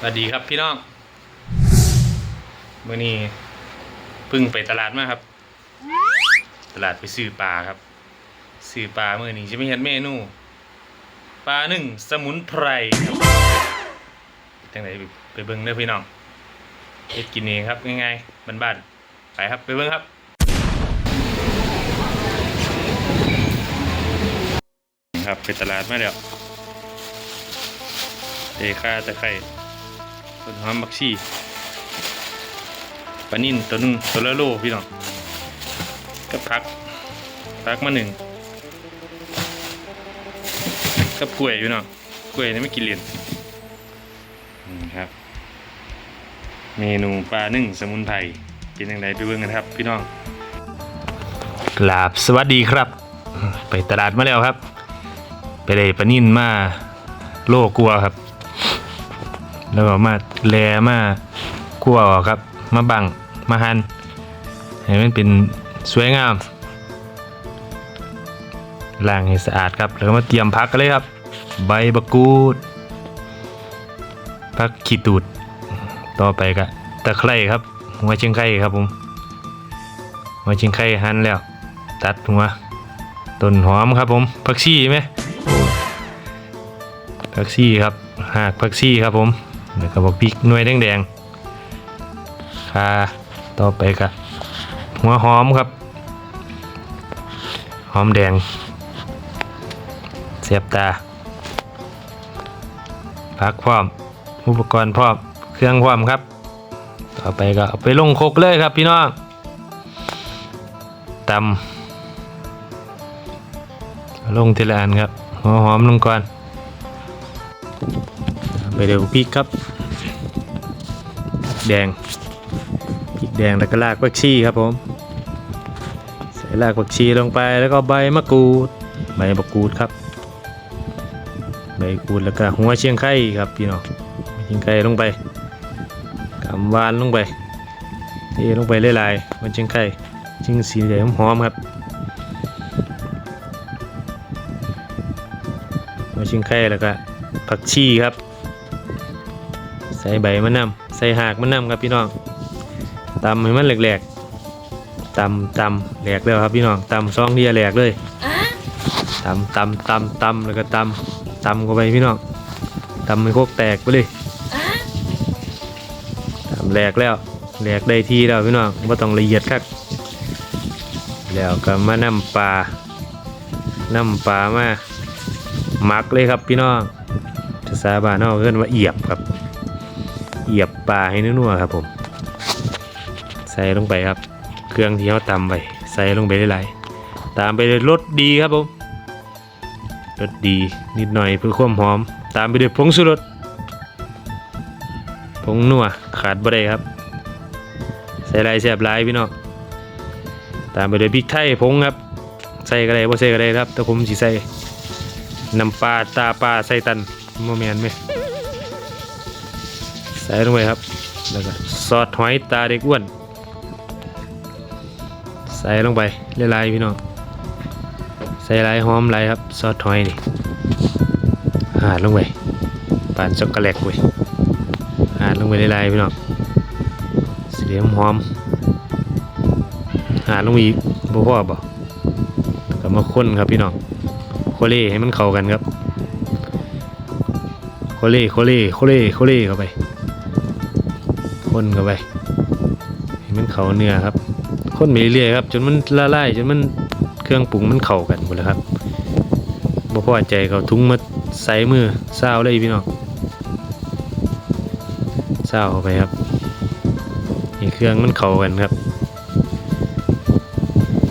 สวัสดีครับพี่น้องเมื่อนี้พิ่งไปตลาดมาครับ ตลาดไปซื้อปลาครับซื้อปลาเมื่อนี้จะไม่เห็นเมนูปลาหนึ่งสมุนไพรครับจังไหนไปเบิ้งเด้อพี่น้องเฮ็ดกินเองครับง่ายๆบ้านๆไปครับไปเบิ้งครับครับไปตลาดมาแล้วเอค่าตะไคร้ ต้นหอมบักชีปลานิ่นตัวหนึงตัวละโลพี่น้องกับพักพักมาหนึ่งกับกล้วยพี่น้องกล้วยนี่ไม่กินเหรียญครับ เมนูปลานึ่งสมุนไพรเป็นยังไงไปเบิ่งกันครับ พี่น้องกราบสวัสดีครับ ไปตลาดมาแล้วครับ ไปเลยปลานิ่นมาโลกลัวครับ แล้วก็มาแลมากลัวออกครับ มาบังมาหันให้มันเป็นสวยงามล้างให้สะอาดครับ แล้วก็มาเตรียมพักกันเลยครับ ใบมะกรูดพักขีดตูด ต่อไปก็ตะไคร้ครับ หัวเชียงไข่ครับผม หัวเชียงไข่หั่นแล้ว ตัดหัวต้นหอมครับผมผักชีไหมผักชีครับหากผักชีครับผม แล้วก็บอกพริกหน่วยแดงๆค่ะต่อไปก็หัวหอมครับ หอมแดง เสียบตาพักพร้อม อุปกรณ์พร้อม เครื่องพร้อมครับ ต่อไปก็เอาไปลงโคกเลยครับพี่น้องตำลงทีละอันครับหัวหอมลงก่อน ไปเดี๋ยวพริกครับแดงพริกแดงแล้วก็รากผักชีครับผมใส่รากผักชีลงไปแล้วก็ใบมะกรูดใบมะกรูดครับใบกรูดแล้วก็หัวเชียงไข่ครับพี่น้องเชียงไข่ลงไปกำวานลงไปเทลงไปหลายๆหัวเชียงไข่จึงสีแดงหอมครับหัวชิงไข่แล้วก็ผักชีครับ ส่ใบมะนาวใส่หากมะนาวครับพี่น้องตำให้มันแหลกๆตำตำแหลกแล้วครับพี่น้องตำซองเดียแหลกเลยตำตำตำตำแล้วก็ตำตำเข้าไปพี่น้องตำให้โคกแตกไปเลยตำแหลกแล้วแหลกได้ที่แล้วพี่น้องว่าต้องละเอียดครับแล้วก็มานำปลานำปลามาหมักเลยครับพี่น้องภาษาบ้านนอกเรียกว่าเอียบครับ เอียบปลาให้นัวๆครับผม ใส่ลงไปครับ เครื่องที่เขาตำไปใส่ลงไปหลายๆตามไปด้วยรสดีครับผมรสดีนิดหน่อยเพื่อความหอม ตามไปด้วยผงชูรสผงนัวขาดบ่ได้ครับ ใส่ลายแซบลายพี่น้องตามไปด้วยพริกไทยผงครับ ใส่ก็ได้บ่ใส่ก็ได้ครับแต่ผมสิใส่น้ำปลาตาปลาใส่ตันโมเมนไหม ส่ลงไปครับแล้วก็ซอสหอยตาเด็กอ้วน ใส่ลงไปละลายๆพี่น้องใส่ลายหอมลายครับซอสหอยนี่หาดลงไปปานช็อกโกแลตเว้ยหาดลงไปละลายๆพี่น้องสีเหลืองหอมหาดลงไปอีกบ่พอบ่แล้วก็มาคนครับพี่น้องโคเล่ให้มันเข้ากันครับโคเล่โคเล่โคเล่โคเล่เข้าไป นเข้าไปให้มันเข้าเนื้อครับคนไปเรื่อยๆครับ จนมันละลายจนมันเครื่องปรุงมันเข้ากันหมดแล้วครับบ่พอใจเขาทุงมาใส่มือซาเลยพี่น้องซาวเข้าไปครับเครื่องมันเข้ากันครับ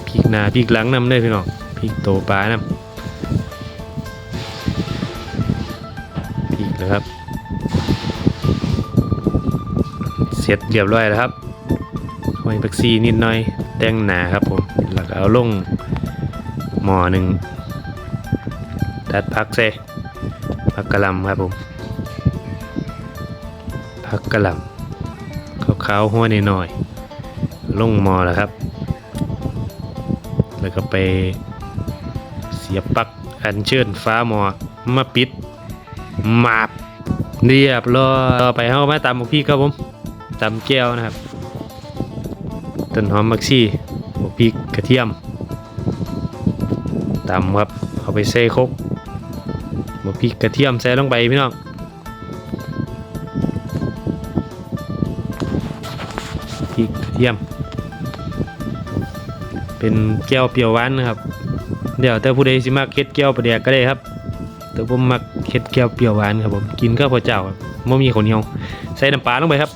พริกหน้าพริกหลังนำได้พี่น้องพริกโตปลานำอีกแล้วครับ สร็จเรียบร้อยแล้วครับหอยผักซีนิดหน่อย แต่งหนาครับผมแล้วก็เอาลงหม้อหนึ่งตัดผักเซผักกะหล่ำครับผมผักกะหล่ำขาวๆหัวนิดหน่อยๆลงหม้อแล้วครับ แล้วก็ไปเสียบปลั๊กอันเชิญฟ้าหม้อมาปิดมาบเรียบร้อยต่อไปเรามาตำหมกพริกครับผม ตำแก้วนะครับต้นหอมมักซี่หมกพริกกระเทียมตำครับเอาไปใส่ครกหมกพริกกระเทียมใส่ลงไปพี่น้องพริกกระเทียม เป็นแก้วเปรี้ยวหวานนะครับเดี๋ยวแต่ผู้ใดสิมักเฮ็ดแก้วปลาแดกก็ได้ครับ แต่ผมมักเฮ็ดแก้วเปรี้ยวหวานครับผมกินก็พอเจ้าครับบ่มีข้าวเหนียวใส่น้ำปลาลงไปครับ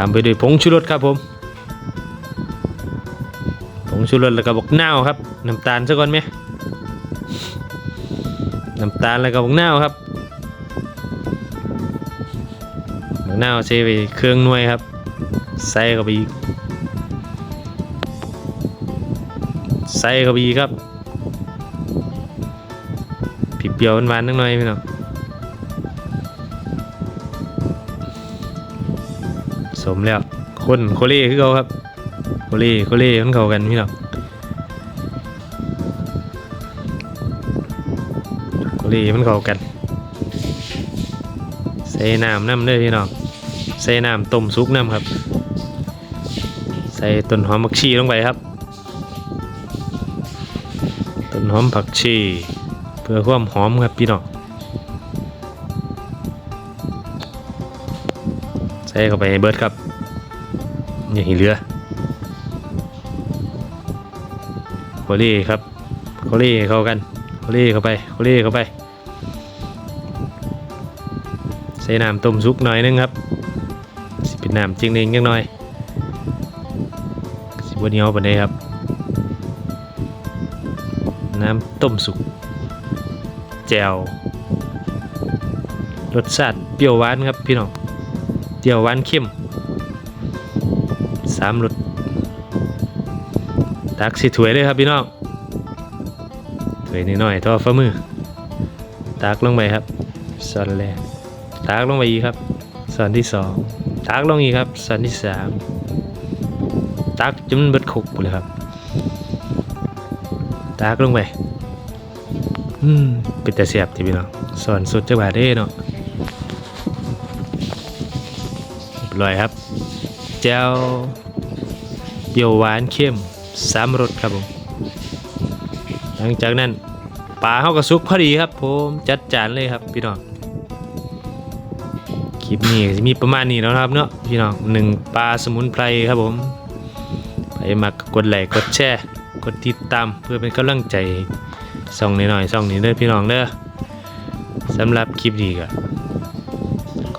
ามไปด้วยผงชูรสครับผมผงชูรสแล้วก็บอกน่าครับน้ำตาลซะก่อนไหมน้ำตาลแล้วก็บอกน่าครับบอกน่าใส่ไปเครื่องนวยครับ ใส่เข้าไปอีกใส่เข้าไปอีกครับผิดเปรี้ยวหวานๆนิดหน่อยพี่น้อง มแล้ว คนโคเล่คือเขาครับ โคเล่โคเล่มันเข้ากันพี่น้องโคเล่มันเข้ากัน ใส่น้ำน้ำเด้อพี่น้องใส่น้ำต้มซุปน้ำครับ ใส่ต้นหอมผักชีลงไปครับ ต้นหอมผักชี เพื่อความหอมครับพี่น้อง ใส่เข้าไปให้เบิดครับอย่าห้เหลือโคเล่ครับโคเล่เข้ากันโคเล่เข้าไปโคเล่เข้าไปใส่น้ำต้มซุปหน่อยนึงครับสิเป็นน้ำจริงเองจังหน่อยสิบวันนี้เอาไปได้ครับ น้ำต้มสุกแจ่วรสชาติเปรี้ยวหวานครับพี่น้อง เปรี้ยวหวานเข้มสามรสตักสิถ้วยเลยครับพี่น้องถ้วยน้อยๆทอฝ่ามือตักลงไปครับส่วนแรกตักลงไปอีกครับส่วนที่สองตักลงอีกครับส่วนที่สามตักจนเบิดคุกเลยครับตักลงไป อืมเป็นแต่เสียบที่พี่น้องสอนสุดจังหวะเด้เนาะ ร้อยครับแจ่วเปรี้ยวหวานเข้มสามรสครับผมหลังจากนั้นปลาเข้าก็สุกพอดีครับผมจัดจานเลยครับพี่น้องคลิปนี้จะมีประมาณนี้แล้วนะครับเนาะพี่น้องหนึ่งปลาสมุนไพรครับผมไปมากกดไลค์กดแชร์กดติดตามเพื่อเป็นกำลังใจส่องหน่อยๆส่องนี้เด้อพี่น้องเด้อสำหรับคลิปนี้ก็